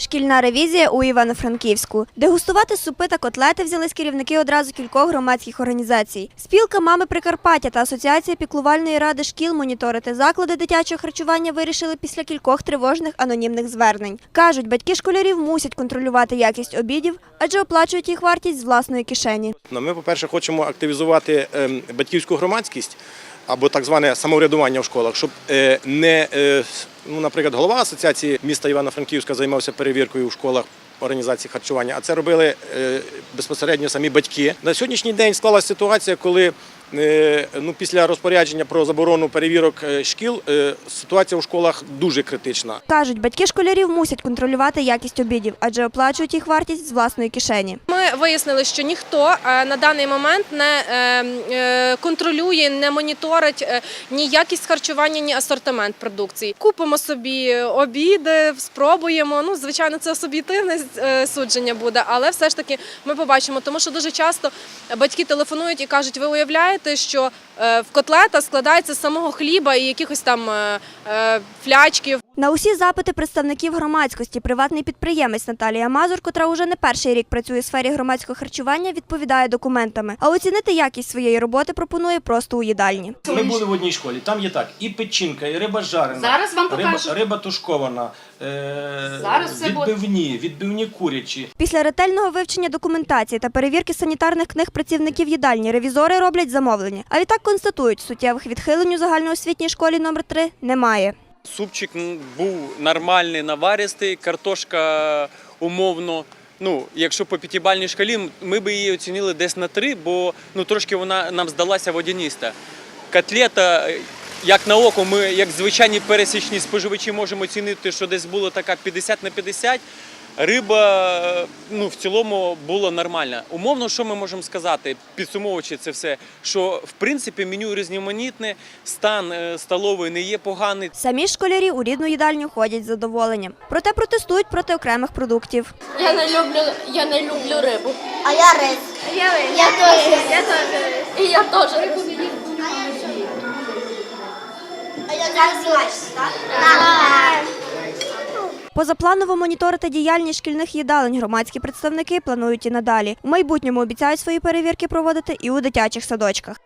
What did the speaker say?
Шкільна ревізія у Івано-Франківську. Дегустувати супи та котлети взялись керівники одразу кількох громадських організацій. Спілка мами Прикарпаття та Асоціація піклувальної ради шкіл моніторити заклади дитячого харчування вирішили після кількох тривожних анонімних звернень. кажуть, батьки школярів мусять контролювати якість обідів, адже оплачують їх вартість з власної кишені. Ну, Ми, по-перше, хочемо активізувати ем, батьківську громадськість або так зване самоврядування в школах, щоб е, не, е, ну, наприклад, голова асоціації міста Івано-Франківська займався перевіркою в школах організації харчування, а це робили е, безпосередньо самі батьки. На сьогоднішній день склалася ситуація, коли ну, після розпорядження про заборону перевірок е, шкіл е, ситуація у школах дуже критична. Кажуть, батьки школярів мусять контролювати якість обідів, адже оплачують їх вартість з власної кишені. Ми вияснили, що ніхто е, на даний момент не е, е, контролює, не моніторить е, ні якість харчування, ні асортимент продукції. Купимо собі обіди, спробуємо. Ну, звичайно, це суб'єктивне е, судження буде, але все ж таки ми побачимо, тому що дуже часто батьки телефонують і кажуть: ви уявляєте, що е, в котлета складається з самого хліба і якихось там е, е, флячків. На усі запити представників громадськості приватний підприємець Наталія Мазур, котра уже не перший рік працює у сфері громадського харчування, відповідає документами. А оцінити якість своєї роботи пропонує просто у їдальні. Ми були в одній школі. Там є так: і печінка, і риба жарена. Зараз вам риба, риба тушкована, е, Зараз все буде. відбивні, відбивні курячі. Після ретельного вивчення документації та перевірки санітарних книг працівників їдальні ревізори роблять замовлення. А відтак констатують, суттєвих відхилень у загальноосвітній школі номер 3 немає. Супчик був нормальний, наваристий, картошка умовно. Ну, якщо по п'ятибальній шкалі, ми б її оцінили десь на три, бо ну, трошки вона нам здалася водяніста. Котлета, е, як на око, ми, як звичайні пересічні споживачі, можемо оцінити, що десь було така 50 на 50. Риба е, ну, в цілому була нормальна. Умовно, що ми можемо сказати, підсумовуючи це все, що в принципі меню різноманітне, стан е, столової не є поганий. Самі школярі у рідну їдальню ходять з задоволенням. Проте протестують проти окремих продуктів. Я не люблю, я не люблю рибу. А я рис. Я рис. Я теж. Я теж. І я теж. А я зараз так? Так. Позапланово моніторити діяльність шкільних їдалень громадські представники планують і надалі. У майбутньому обіцяють свої перевірки проводити і у дитячих садочках.